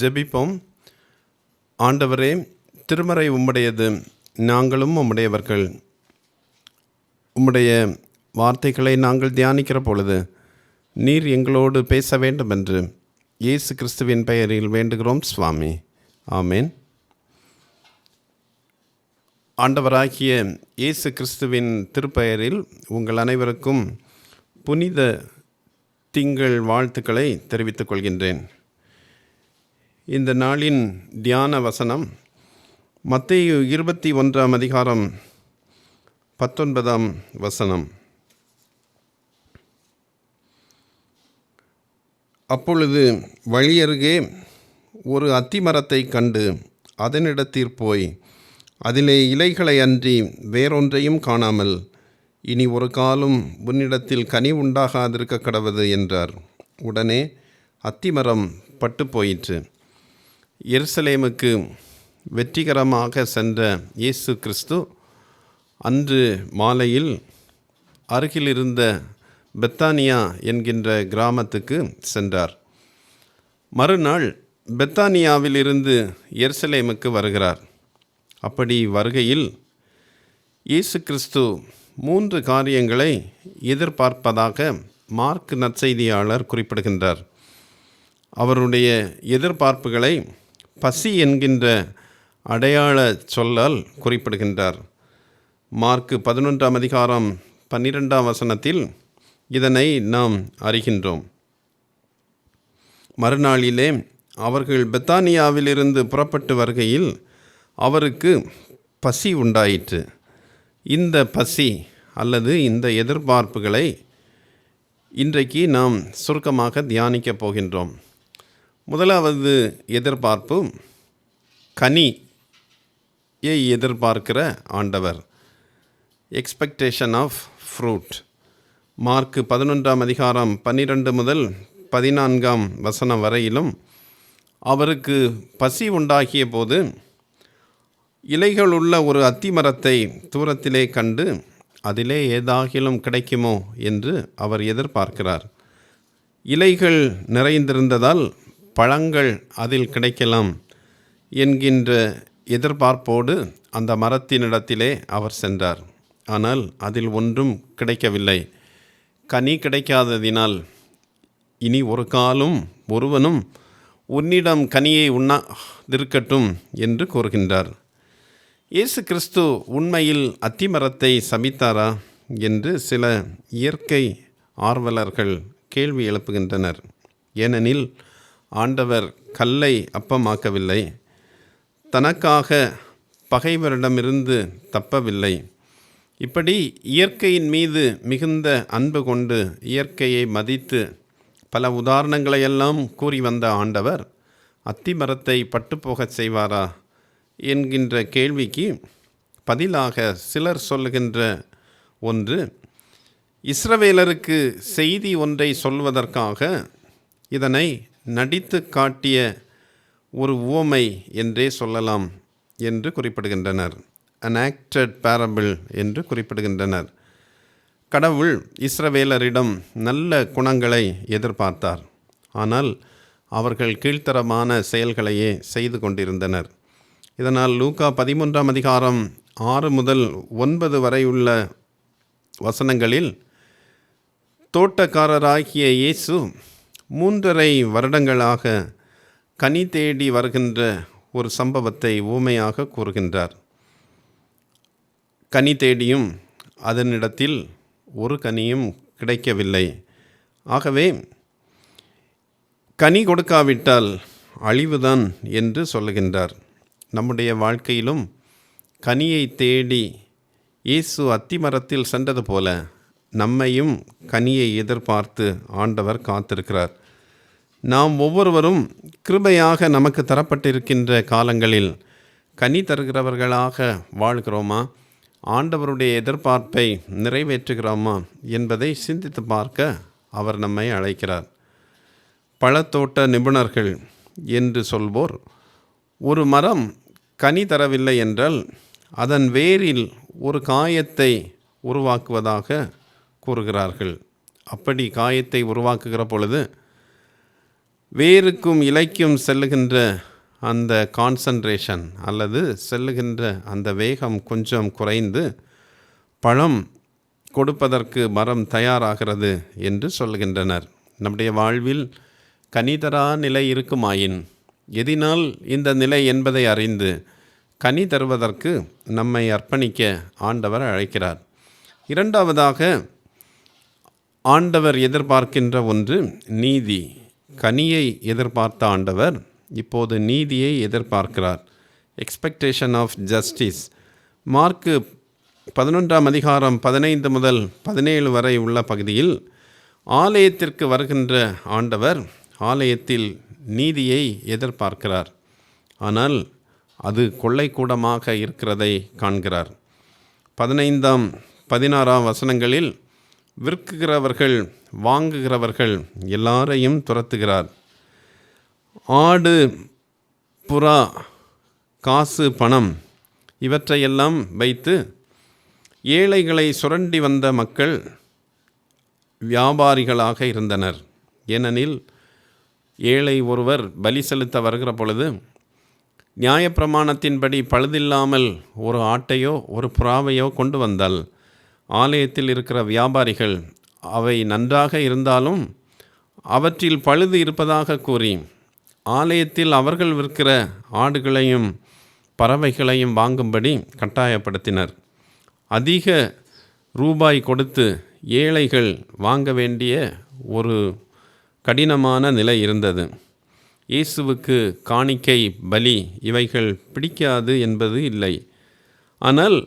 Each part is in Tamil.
ஜெபிப்போம். ஆண்டவரே திருமறை உம்முடையது நாங்களும் உம்முடையவர்கள். உம்முடைய வார்த்தைகளை நாங்கள் தியானிக்கிற பொழுது நீர் எங்களோடு பேச வேண்டும் என்று இயேசு கிறிஸ்துவின் பெயரில் வேண்டுகிறோம் சுவாமி. ஆமேன். ஆண்டவராகிய இயேசு கிறிஸ்துவின் திருப்பெயரில் உங்கள் அனைவருக்கும் புனித திங்கள் வாழ்த்துக்களை தெரிவித்துக் கொள்கின்றேன். இந்த நாளின் தியான வசனம் மத்திய இருபத்தி ஒன்றாம் அதிகாரம் பத்தொன்பதாம் வசனம். அப்பொழுது வழியருகே ஒரு அத்திமரத்தை கண்டு அதனிடத்திற் போய் அதிலே இலைகளை அன்றி வேறொன்றையும் காணாமல் இனி ஒரு காலம் உன்னிடத்தில் கனி உண்டாகாதிருக்க கடவது என்றார். உடனே அத்திமரம் பட்டு போயிற்று. எருசலேமுக்கு வெற்றிகரமாக சென்ற இயேசு கிறிஸ்து அன்று மாலையில் அருகில் இருந்த பெத்தானியா என்கின்ற கிராமத்துக்கு சென்றார். மறுநாள் பெத்தானியாவிலிருந்து எருசலேமுக்கு வருகிறார். அப்படி வருகையில் இயேசு கிறிஸ்து மூன்று காரியங்களை எதிர்பார்ப்பதாக மார்க் நற்செய்தியாளர் குறிப்பிடுகின்றார். அவருடைய எதிர்பார்ப்புகளை பசி என்கின்ற அடையாள சொல்லால் குறிப்பிடுகின்றார். மார்க்கு பதினொன்றாம் அதிகாரம் பன்னிரெண்டாம் வசனத்தில் இதனை நாம் அறிகின்றோம். மறுநாளிலே அவர்கள் பெத்தானியாவிலிருந்து புறப்பட்டு வருகையில் அவருக்கு பசி உண்டாயிற்று. இந்த பசி அல்லது இந்த எதிர்பார்ப்புகளை இன்றைக்கு நாம் சுருக்கமாக தியானிக்கப் போகின்றோம். முதலாவது எதிர்பார்ப்பு கனியை எதிர்பார்க்கிற ஆண்டவர். எக்ஸ்பெக்டேஷன் ஆஃப் ஃப்ரூட் மார்க்கு பதினொன்றாம் அதிகாரம் பன்னிரெண்டு முதல் பதினான்காம் வசனம் வரையிலும் அவருக்கு பசி உண்டாகிய போது இலைகளுள்ள ஒரு அத்திமரத்தை தூரத்திலே கண்டு அதிலே ஏதாகிலும் கிடைக்குமோ? என்று அவர் எதிர்பார்க்கிறார். இலைகள் நிறைந்திருந்ததால் பழங்கள் அதில் கிடைக்கலாம் என்கின்ற எதிர்பார்ப்போடு அந்த மரத்தினிடத்திலே அவர் சென்றார். ஆனால் அதில் ஒன்றும் கிடைக்கவில்லை. கனி கிடைக்காததினால் இனி ஒரு காலும் ஒருவனும் உன்னிடம் கனியை உண்ணாதிருக்கட்டும் என்று கூறுகின்றார். இயேசு கிறிஸ்து உண்மையில் அத்திமரத்தை சபித்தாரா என்று சில இயற்கை ஆர்வலர்கள் கேள்வி எழுப்புகின்றனர். ஏனெனில் ஆண்டவர் கல்லை அப்பமாக்கவில்லை. தனக்காக பகைவரிடமிருந்து தப்பவில்லை. இப்படி இயற்கையின் மீது மிகுந்த அன்பு கொண்டு இயற்கையை மதித்து பல உதாரணங்களையெல்லாம் கூறி வந்த ஆண்டவர் அத்திமரத்தை பட்டுப்போகச் செய்வாரா என்கின்ற கேள்விக்கு பதிலாக சிலர் சொல்லுகின்ற ஒன்று இஸ்ரவேலருக்கு செய்தி ஒன்றை சொல்வதற்காக இதனை நடித்து காட்டிய ஒரு உவமை என்றே சொல்லலாம் என்று குறிப்பிடுகின்றனர். அன் ஆக்டட் பேரபிள் என்று குறிப்பிடுகின்றனர். கடவுள் இஸ்ரவேலரிடம் நல்ல குணங்களை எதிர்பார்த்தார். ஆனால் அவர்கள் கீழ்த்தரமான செயல்களையே செய்து கொண்டிருந்தனர். இதனால் லூகா பதிமூன்றாம் அதிகாரம் ஆறு முதல் ஒன்பது வரை உள்ள வசனங்களில் தோட்டக்காரராகிய இயேசு மூன்றரை வருடங்களாக கனி தேடி வருகின்ற ஒரு சம்பவத்தை ஊமையாக கூறுகின்றார். கனி தேடியும் அதனிடத்தில் ஒரு கனியும் கிடைக்கவில்லை. ஆகவே கனி கொடுக்காவிட்டால் அழிவுதான் என்று சொல்லுகின்றார். நம்முடைய வாழ்க்கையிலும் கனியை தேடி இயேசு அத்திமரத்தில் சென்றது போல நம்மையும் கனியை எதிர்பார்த்து ஆண்டவர் காத்திருக்கிறார். நாம் ஒவ்வொருவரும் கிருபையாக நமக்கு தரப்பட்டிருக்கின்ற காலங்களில் கனி தருகிறவர்களாக வாழ்கிறோமா? ஆண்டவருடைய எதிர்பார்ப்பை நிறைவேற்றுகிறோமா? என்பதை சிந்தித்து பார்க்க அவர் நம்மை அழைக்கிறார். பழத்தோட்ட நிபுணர்கள் என்று சொல்வோர் ஒரு மரம் கனி தரவில்லை என்றால் அதன் வேரில் ஒரு காயத்தை உருவாக்குவதாக கூறுகிறார்கள். அப்படி காயத்தை உருவாக்குகிற பொழுது வேருக்கும் இலைக்கும் செல்லுகின்ற அந்த கான்சன்ட்ரேஷன் அல்லது செல்லுகின்ற அந்த வேகம் கொஞ்சம் குறைந்து பழம் கொடுப்பதற்கு மரம் தயாராகிறது என்று சொல்கின்றனர் நம்முடைய வாழ்வில் கனிதரா நிலை இருக்குமாயின் எதினால் இந்த நிலை என்பதை அறிந்து கனி தருவதற்கு நம்மை அர்ப்பணிக்க ஆண்டவர் அழைக்கிறார். இரண்டாவதாக ஆண்டவர் எதிர்பார்க்கின்ற ஒன்று நீதி. கனியை எதிர்பார்த்த ஆண்டவர் இப்போது நீதியை எதிர்பார்க்கிறார். எக்ஸ்பெக்டேஷன் ஆஃப் ஜஸ்டிஸ் மார்க்கு பதினொன்றாம் அதிகாரம் பதினைந்து முதல் பதினேழு வரை உள்ள பகுதியில் ஆலயத்திற்கு வருகின்ற ஆண்டவர் ஆலயத்தில் நீதியை எதிர்பார்க்கிறார். ஆனால் அது கொள்ளைக்கூடமாக இருக்கிறதை காண்கிறார். பதினைந்தாம் பதினாறாம் வசனங்களில் விற்குகிறவர்கள் வாங்குகிறவர்கள் எல்லாரையும் துரத்துகிறார். ஆடு புறா காசு பணம் இவற்றையெல்லாம் வைத்து ஏழைகளை சுரண்டி வந்த மக்கள் வியாபாரிகளாக இருந்தனர். ஏனெனில் ஏழை ஒருவர் பலி செலுத்த வருகிற பொழுது நியாயப்பிரமாணத்தின்படி பழுதில்லாமல் ஒரு ஆட்டையோ ஒரு புறாவையோ கொண்டு வந்தால் ஆலயத்தில் இருக்கிற வியாபாரிகள் அவை நன்றாக இருந்தாலும் அவற்றில் பழுது இருப்பதாக கூறி ஆலயத்தில் அவர்கள் விற்கிற ஆடுகளையும் பறவைகளையும் வாங்கும்படி கட்டாயப்படுத்தினர். அதிக ரூபாய் கொடுத்து ஏழைகள் வாங்க வேண்டிய ஒரு கடினமான நிலை இருந்தது. இயேசுவுக்கு காணிக்கை பலி இவைகள் பிடிக்காது என்பது இல்லை. ஆனால்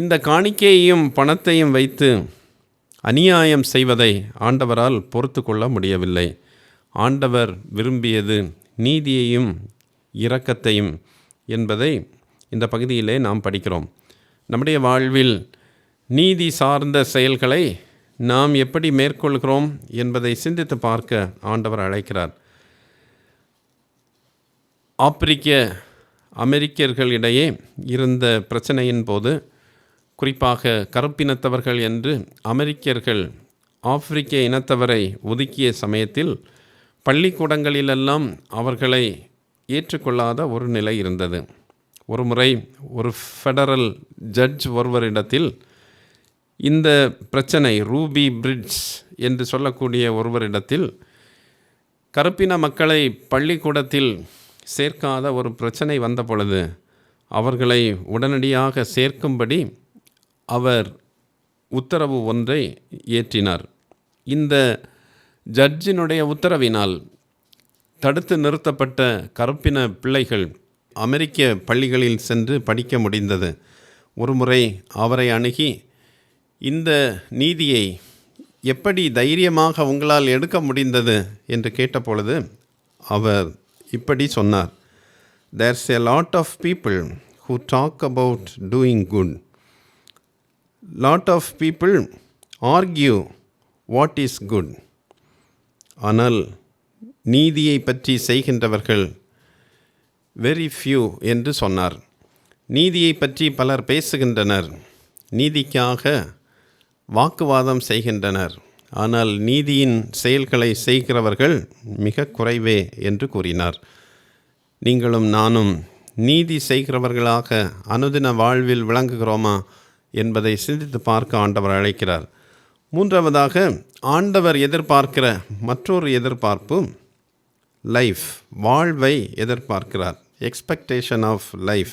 இந்த காணிக்கையையும் பணத்தையும் வைத்து அநியாயம் செய்வதை ஆண்டவரால் பொறுத்து கொள்ள முடியவில்லை. ஆண்டவர் விரும்பியது நீதியையும் இரக்கத்தையும் என்பதை இந்த பகுதியிலே நாம் படிக்கிறோம். நம்முடைய வாழ்வில் நீதி சார்ந்த செயல்களை நாம் எப்படி மேற்கொள்கிறோம் என்பதை சிந்தித்து பார்க்க ஆண்டவர் அழைக்கிறார். ஆப்பிரிக்க அமெரிக்கர்களிடையே இருந்த பிரச்சனையின் போது குறிப்பாக கருப்பினத்தவர்கள் என்று அமெரிக்கர்கள் ஆப்பிரிக்க இனத்தவரை ஒதுக்கிய சமயத்தில் பள்ளிக்கூடங்களிலெல்லாம் அவர்களை ஏற்றுக்கொள்ளாத ஒரு நிலை இருந்தது. ஒரு முறை ஒரு ஃபெடரல் ஜட்ஜ் ஒருவரிடத்தில் இந்த பிரச்சனை ரூபி பிரிட்ஜ் என்று சொல்லக்கூடிய ஒருவரிடத்தில் கருப்பின மக்களை பள்ளிக்கூடத்தில் சேர்க்காத ஒரு பிரச்சனை வந்த பொழுது அவர்களை உடனடியாக சேர்க்கும்படி அவர் உத்தரவு ஒன்றை இயற்றினார் இந்த ஜட்ஜினுடைய உத்தரவினால் தடுத்து நிறுத்தப்பட்ட கருப்பின பிள்ளைகள் அமெரிக்க பள்ளிகளில் சென்று படிக்க முடிந்தது. ஒருமுறை அவரை அணுகி இந்த நீதியை எப்படி தைரியமாக உங்களால் எடுக்க முடிந்தது? என்று கேட்டபொழுது அவர் இப்படி சொன்னார். There's a lot of people who talk about doing good lot of people argue what is good ஆனால் நீதியை பற்றி செய்கின்றவர்கள் வெரி ஃபியூ என்று சொன்னார். நீதியை பற்றி பலர் பேசுகின்றனர். நீதிக்காக வாக்குவாதம் செய்கின்றனர். ஆனால் நீதியின் செயல்களை செய்கிறவர்கள் மிக குறைவே என்று கூறினார். நீங்களும் நானும் நீதி செய்கிறவர்களாக அனுதின வாழ்வில் விளங்குகிறோமா? என்பதை சிந்தித்து பார்க்க ஆண்டவர் அழைக்கிறார். மூன்றாவதாக ஆண்டவர் எதிர்பார்க்கிற மற்றொரு எதிர்பார்ப்பு லைஃப் வாழ்வை எதிர்பார்க்கிறார். எக்ஸ்பெக்டேஷன் ஆஃப் லைஃப்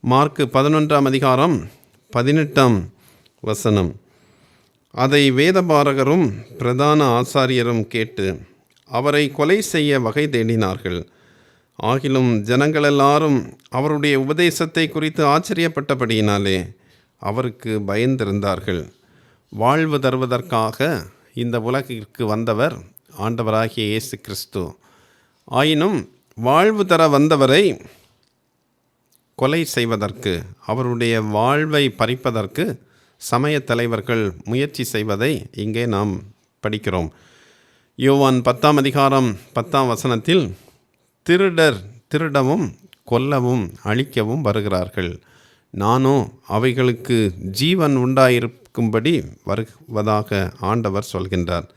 மார்க்கு பதினொன்றாம் அதிகாரம் பதினெட்டாம் வசனம். அதை வேதபாரகரும் பிரதான ஆசாரியரும் கேட்டு அவரை கொலை செய்ய வகை தேடினார்கள். ஆகிலும் ஜனங்களெல்லாரும் அவருடைய உபதேசத்தை குறித்து ஆச்சரியப்பட்டபடியினாலே அவருக்கு பயந்திருந்தார்கள். வாழ்வு தருவதற்காக இந்த உலகிற்கு வந்தவர் ஆண்டவராகிய இயேசு கிறிஸ்து. ஆயினும் வாழ்வு தர வந்தவரை கொலை செய்வதற்கு அவருடைய வாழ்வை பறிப்பதற்கு சமய தலைவர்கள் முயற்சி செய்வதை இங்கே நாம் படிக்கிறோம். யோவான் பத்தாம் அதிகாரம் பத்தாம் வசனத்தில் திருடர் திருடவும் கொல்லவும் அழிக்கவும் வருகிறார்கள். நானோ அவைகளுக்கு ஜீவன் உண்டாயிருக்கும்படி வருவதாக ஆண்டவர் சொல்கின்றார்.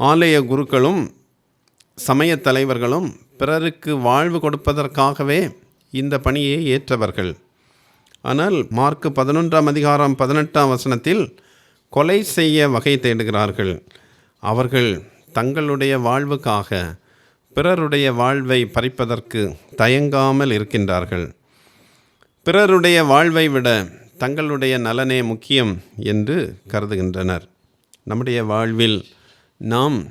ஆலய குருக்களும் சமயத் தலைவர்களும் பிறருக்கு வாழ்வு கொடுப்பதற்காகவே இந்த பணியை ஏற்றவர்கள். ஆனால் மார்க் பதினொன்றாம் அதிகாரம் பதினெட்டாம் வசனத்தில் கொலை செய்ய வகை தேடுகிறார்கள். அவர்கள் தங்களுடைய வாழ்வுக்காக பிறருடைய வாழ்வை பறிப்பதற்கு தயங்காமல் இருக்கின்றார்கள். பிறருடைய வாழ்வை விட தங்களுடைய நலனே முக்கியம் என்று கருதுகின்றனர். நம்முடைய வாழ்வில் நாம்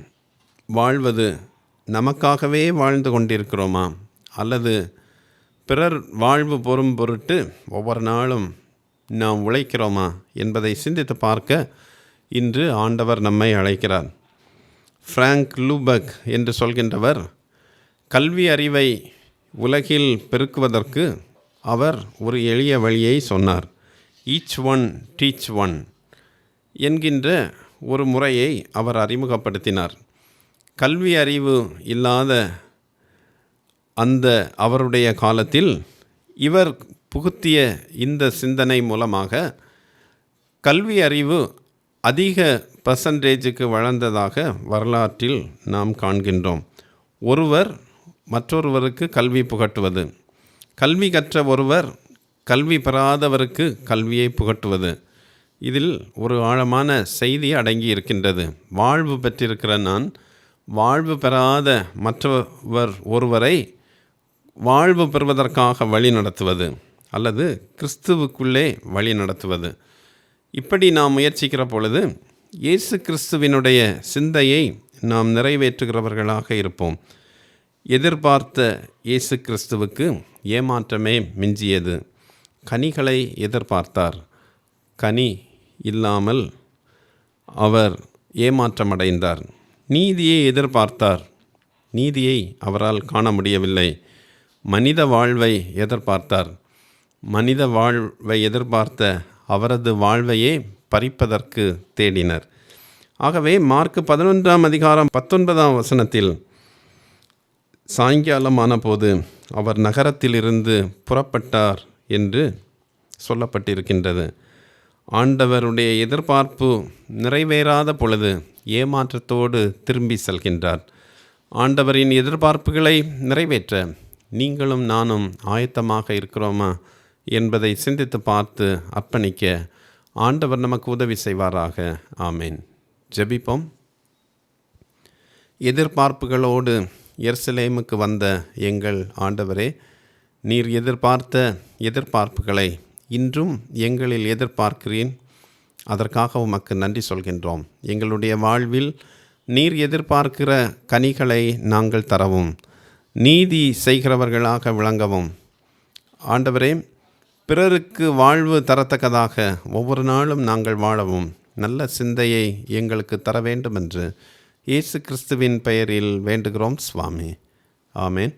வாழ்வது நமக்காகவே வாழ்ந்து கொண்டிருக்கிறோமா? அல்லது பிறர் வாழ்வு பொறும் பொருட்டு ஒவ்வொரு நாளும் நாம் உழைக்கிறோமா? என்பதை சிந்தித்து பார்க்க இன்று ஆண்டவர் நம்மை அழைக்கிறார். ஃப்ராங்க் லூபக் என்று சொல்கின்றவர் கல்வி அறிவை உலகில் பெருக்குவதற்கு அவர் ஒரு எளிய வழியை சொன்னார். ஈச் ஒன் டீச் ஒன் என்கின்ற ஒரு முறையை அவர் அறிமுகப்படுத்தினார். கல்வி அறிவு இல்லாத அந்த அவருடைய காலத்தில் இவர் புகுத்திய இந்த சிந்தனை மூலமாக கல்வி அறிவு அதிக பர்சன்டேஜுக்கு வளர்ந்ததாக வரலாற்றில் நாம் காண்கின்றோம். ஒருவர் மற்றொருவருக்கு கல்வி புகட்டுவது. கல்வி கற்ற ஒருவர் கல்வி பெறாதவருக்கு கல்வியை புகட்டுவது. இதில் ஒரு ஆழமான செய்தி அடங்கி இருக்கின்றது வாழ்வு பெற்றிருக்கிற நான் வாழ்வு பெறாத மற்றவர் ஒருவரை வாழ்வு பெறுவதற்காக வழி நடத்துவது அல்லது கிறிஸ்துவுக்குள்ளே வழி நடத்துவது. இப்படி நாம் முயற்சிக்கிற பொழுது இயேசு கிறிஸ்துவினுடைய சிந்தையை நாம் நிறைவேற்றுகிறவர்களாக இருப்போம். எதிர்பார்த்த இயேசு கிறிஸ்துவுக்கு ஏமாற்றமே மிஞ்சியது. கனிகளை எதிர்பார்த்தார். கனி இல்லாமல் அவர் ஏமாற்றமடைந்தார். நீதியை எதிர்பார்த்தார். நீதியை அவரால் காண முடியவில்லை. மனித வாழ்வை எதிர்பார்த்தார். மனித வாழ்வை எதிர்பார்த்த அவரது வாழ்வையே பறிப்பதற்கு தேடினர். ஆகவே மார்க் பதினொன்றாம் அதிகாரம் பத்தொன்பதாம் வசனத்தில் சாயங்காலமான போது அவர் நகரத்திலிருந்து புறப்பட்டார் என்று சொல்லப்பட்டிருக்கின்றது. ஆண்டவருடைய எதிர்பார்ப்பு நிறைவேறாத பொழுது ஏமாற்றத்தோடு திரும்பி செல்கின்றார். ஆண்டவரின் எதிர்பார்ப்புகளை நிறைவேற்ற நீங்களும் நானும் ஆயத்தமாக இருக்கிறோமா என்பதை சிந்தித்து பார்த்து அர்ப்பணிக்க ஆண்டவர் நமக்கு உதவி செய்வாராக. ஆமேன். ஜெபிப்போம். எதிர்பார்ப்புகளோடு எர்சலேமுக்கு வந்த எங்கள் ஆண்டவரே நீர் எதிர்பார்த்த எதிர்பார்ப்புகளை இன்றும் எங்களில் எதிர்பார்க்கிறேன் அதற்காக உமக்கு நன்றி சொல்கின்றோம். எங்களுடைய வாழ்வில் நீர் எதிர்பார்க்கிற கனிகளை நாங்கள் தரவும் நீதி செய்கிறவர்களாக விளங்கவும். ஆண்டவரே பிறருக்கு வாழ்வு தரத்தக்கதாக ஒவ்வொரு நாளும் நாங்கள் வாழவும். நல்ல சிந்தையை எங்களுக்கு தர வேண்டும் என்று இயேசு கிறிஸ்துவின் பெயரில் வேண்டுகிறோம் சுவாமி. ஆமேன்.